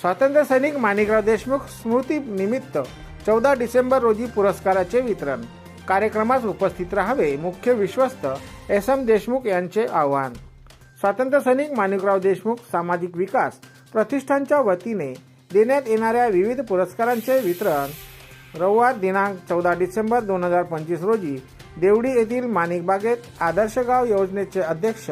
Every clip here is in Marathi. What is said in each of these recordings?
स्वातंत्र्य सैनिक माणिकराव देशमुख स्मृती निमित्त चौदा डिसेंबर रोजी पुरस्काराचे वितरण. कार्यक्रमास उपस्थित राहावे मुख्य विश्वस्त एस एम देशमुख यांचे आवाहन. स्वातंत्र्य सैनिक माणिकराव देशमुख सामाजिक विकास प्रतिष्ठानच्या वतीने देण्यात येणाऱ्या विविध पुरस्कारांचे वितरण रविवार दिनांक चौदा डिसेंबर दोन हजार पंचवीस रोजी देवडी येथील माणिकबागेत आदर्श गाव योजनेचे अध्यक्ष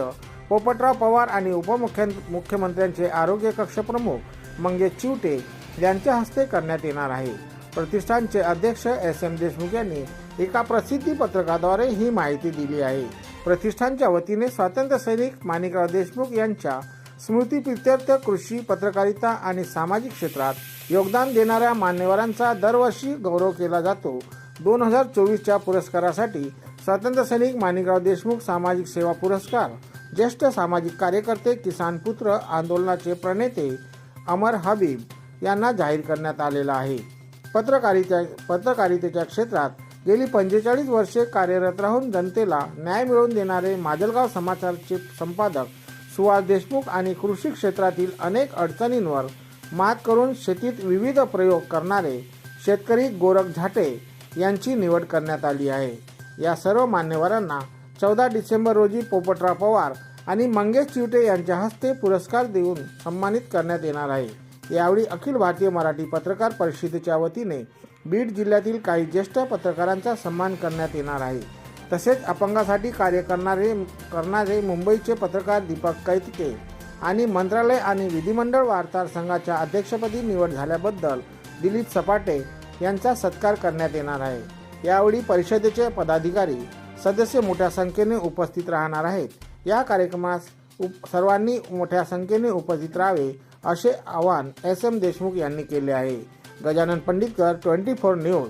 पोपटराव पवार आणि उपमुख्य मुख्यमंत्र्यांचे आरोग्य कक्ष प्रमुख मंगेश चिवटे यांच्या हस्ते करण्यात येणार आहे. प्रतिष्ठानचे अध्यक्ष एस एम देशमुख यांनी एका प्रसिद्धी पत्रकाद्वारे ही माहिती दिली आहे. प्रतिष्ठानच्या वतीने स्वातंत्र्य सैनिक माणिकराव देशमुख यांच्या स्मृतीप्रित्यर्थ कृषी पत्रकारिता आणि सामाजिक क्षेत्रात योगदान देणाऱ्या मान्यवरांचा दरवर्षी गौरव केला जातो. दोन हजार चोवीसच्या पुरस्कारासाठी स्वातंत्र्य सैनिक माणिकराव देशमुख सामाजिक सेवा पुरस्कार ज्येष्ठ सामाजिक कार्यकर्ते किसान पुत्र आंदोलनाचे प्रणेते अमर हबीब यांना जाहीर करण्यात आलेला आहे. पत्रकारिता पत्रकारितेच्या क्षेत्रात गेली पंचेचाळीस वर्षे कार्यरत राहून जनतेला न्याय मिळवून देणारे माजलगाव समाचारचे संपादक सुहास देशमुख आणि कृषी क्षेत्रातील अनेक अडचणींवर मात करून शेतीत विविध प्रयोग करणारे शेतकरी गोरख झाटे यांची निवड करण्यात आली आहे. या सर्व मान्यवरांना चौदा डिसेंबर रोजी पोपटराव पवार आणि मंगेश चिवटे यांच्या हस्ते पुरस्कार देऊन सन्मानित करण्यात येणार आहे. यावेळी अखिल भारतीय मराठी पत्रकार परिषदेच्या वतीने बीड जिल्ह्यातील काही ज्येष्ठ पत्रकारांचा सन्मान करण्यात येणार आहे. तसेच अपंगासाठी कार्य करणारे करणारे मुंबईचे पत्रकार दीपक कैतके आणि मंत्रालय आणि विधिमंडळ वार्ताहर संघाच्या अध्यक्षपदी निवड झाल्याबद्दल दिलीप सपाटे यांचा सत्कार करण्यात येणार आहे. यावेळी परिषदेचे पदाधिकारी सदस्य मोठ्या संख्येने उपस्थित राहणार आहेत. या कार्यक्रमास उप सर्वांनी मोठ्या संख्येने उपस्थित राहावे असे आवाहन एस एम देशमुख यांनी केले आहे. Gajanan Panditkar twenty four news.